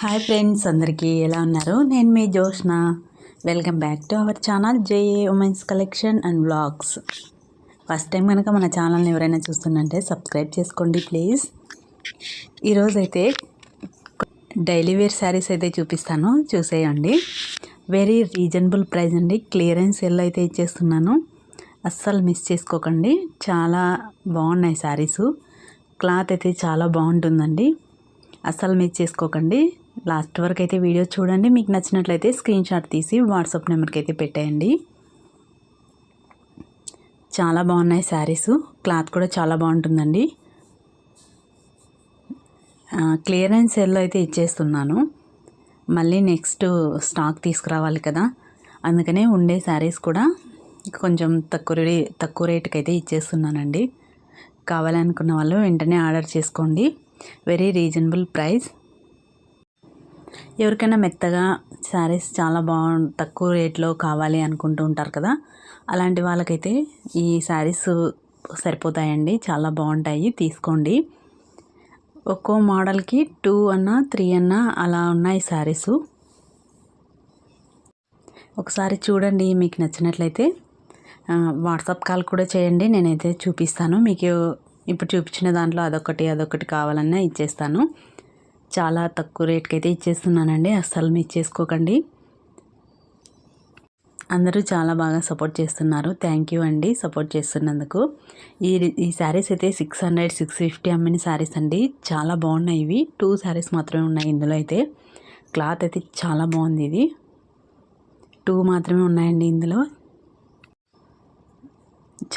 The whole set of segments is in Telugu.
హాయ్ ఫ్రెండ్స్ అందరికీ ఎలా ఉన్నారు? నేను మీ Jyoshna welcome back to our channel JA women's collection and vlogs first time కనుక మన ఛానల్ని ఎవరైనా చూస్తుందంటే సబ్స్క్రైబ్ చేసుకోండి ప్లీజ్ ఈరోజైతే డైలీ వేర్ శారీస్ అయితే చూపిస్తాను చూసేయండి. వెరీ రీజనబుల్ ప్రైస్ అండి. క్లియరెన్స్ ఎల్ అయితే ఇచ్చేస్తున్నాను. అస్సలు మిస్ చేసుకోకండి. చాలా బాగున్నాయి శారీసు క్లాత్ అయితే చాలా బాగుంటుందండి. అస్సలు మిస్ చేసుకోకండి. లాస్ట్ వరకు అయితే వీడియో చూడండి. మీకు నచ్చినట్లయితే స్క్రీన్ షాట్ తీసి వాట్సాప్ నెంబర్కి అయితే పెట్టేయండి. చాలా బాగున్నాయి శారీస్ క్లాత్ కూడా చాలా బాగుంటుందండి. క్లియరెన్స్ సేల్లో అయితే ఇచ్చేస్తున్నాను. మళ్ళీ నెక్స్ట్ స్టాక్ తీసుకురావాలి కదా. అందుకనే ఉండే శారీస్ కూడా కొంచెం తక్కువ రే తక్కువ రేటుకి అయితే ఇచ్చేస్తున్నానండి. కావాలనుకున్న వాళ్ళు వెంటనే ఆర్డర్ చేసుకోండి. Very reasonable price. ఎవరికైనా మెత్తగా శారీస్ చాలా బాగు తక్కువ రేట్లో కావాలి అనుకుంటూ ఉంటారు కదా. అలాంటి వాళ్ళకైతే ఈ శారీస్ సరిపోతాయండి. చాలా బాగుంటాయి. తీసుకోండి. ఒక్కో మోడల్కి టూ అన్న త్రీ అన్న అలా ఉన్నాయి శారీస్. ఒకసారి చూడండి. మీకు నచ్చినట్లయితే వాట్సాప్ కాల్ కూడా చేయండి. నేనైతే చూపిస్తాను. మీకు ఇప్పుడు చూపించిన దాంట్లో అదొకటి అదొకటి కావాలన్నా ఇచ్చేస్తాను. చాలా తక్కువ రేట్కి అయితే ఇచ్చేస్తున్నానండి. అస్సలు మిస్ చేసుకోకండి. అందరూ చాలా బాగా సపోర్ట్ చేస్తున్నారు. థ్యాంక్ యూ అండి సపోర్ట్ చేస్తున్నందుకు. ఈ ఈ శారీస్ అయితే సిక్స్ హండ్రెడ్ సిక్స్ ఫిఫ్టీ అమ్మిన శారీస్ అండి. చాలా బాగున్నాయి ఇవి. టూ శారీస్ మాత్రమే ఉన్నాయి ఇందులో అయితే. క్లాత్ అయితే చాలా బాగుంది ఇది. టూ మాత్రమే ఉన్నాయండి ఇందులో.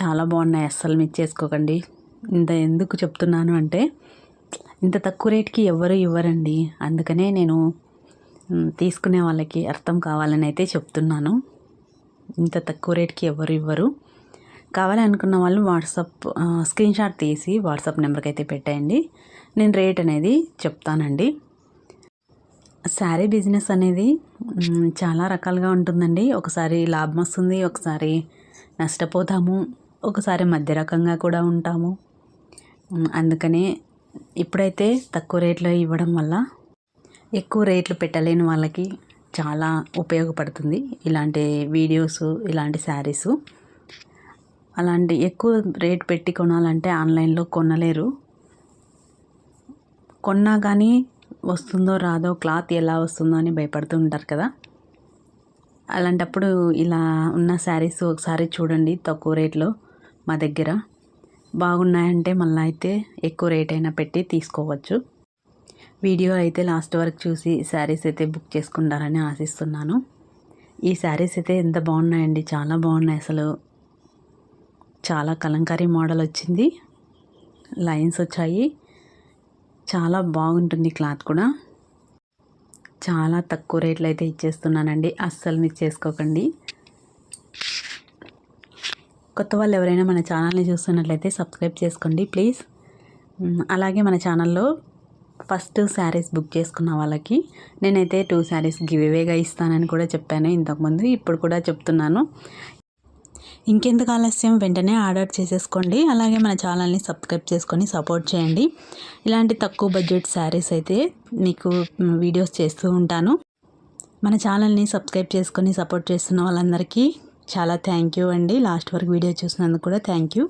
చాలా బాగున్నాయి. అస్సలు మిస్ చేసుకోకండి. ఇంత ఎందుకు చెప్తున్నాను అంటే ఇంత తక్కువ రేట్కి ఎవరు ఇవ్వరండి. అందుకనే నేను తీసుకునే వాళ్ళకి అర్థం కావాలని అయితే చెప్తున్నాను. ఇంత తక్కువ రేట్కి ఎవరు ఇవ్వరు. కావాలనుకున్న వాళ్ళు వాట్సాప్ స్క్రీన్ షాట్ తీసి వాట్సాప్ నెంబర్కి అయితే పెట్టేయండి. నేను రేట్ అనేది చెప్తానండి. శారీ బిజినెస్ అనేది చాలా రకాలుగా ఉంటుందండి. ఒకసారి లాభం వస్తుంది ఒకసారి నష్టపోతాము ఒకసారి మధ్య రకంగా కూడా ఉంటాము. అందుకనే ఇప్పుడైతే తక్కువ రేట్లో ఇవ్వడం వల్ల ఎక్కువ రేట్లు పెట్టలేని వాళ్ళకి చాలా ఉపయోగపడుతుంది ఇలాంటి వీడియోస్ ఇలాంటి శారీసు. అలాంటి ఎక్కువ రేట్ పెట్టి కొనాలంటే ఆన్లైన్లో కొనలేరు. కొన్నా కానీ వస్తుందో రాదో క్లాత్ ఎలా వస్తుందో అని భయపడుతూ ఉంటారు కదా. అలాంటప్పుడు ఇలా ఉన్న శారీస్ ఒకసారి చూడండి తక్కువ రేట్లో మా దగ్గర. బాగున్నాయంటే మళ్ళీ అయితే ఎక్కువ రేట్ అయినా పెట్టి తీసుకోవచ్చు. వీడియో అయితే లాస్ట్ వరకు చూసి శారీస్ అయితే బుక్ చేసుకుంటారని ఆశిస్తున్నాను. ఈ శారీస్ అయితే ఎంత బాగున్నాయండి? చాలా బాగున్నాయి అసలు. చాలా కలంకారీ మోడల్ వచ్చింది. లైన్స్ వచ్చాయి. చాలా బాగుంటుంది క్లాత్ కూడా. చాలా తక్కువ రేట్లు అయితే ఇచ్చేస్తున్నానండి. అస్సలు మిస్ చేసుకోకండి. కొత్త వాళ్ళు ఎవరైనా మన ఛానల్ని చూస్తున్నట్లయితే సబ్స్క్రైబ్ చేసుకోండి ప్లీజ్. అలాగే మన ఛానల్లో ఫస్ట్ శారీస్ బుక్ చేసుకున్న వాళ్ళకి నేనైతే టూ శారీస్ గివేవేగా ఇస్తానని కూడా చెప్పాను ఇంతకుముందు ఇప్పుడు కూడా చెప్తున్నాను. ఇంకెందుకు ఆలస్యం? వెంటనే ఆర్డర్ చేసేసుకోండి. అలాగే మన ఛానల్ని సబ్స్క్రైబ్ చేసుకొని సపోర్ట్ చేయండి. ఇలాంటి తక్కువ బడ్జెట్ శారీస్ అయితే మీకు వీడియోస్ చేస్తూ ఉంటాను. మన ఛానల్ని సబ్స్క్రైబ్ చేసుకొని సపోర్ట్ చేస్తున్న వాళ్ళందరికీ చాలా థ్యాంక్ యూ అండి. లాస్ట్ వరకు వీడియో చూసినందుకు కూడా థ్యాంక్ యూ.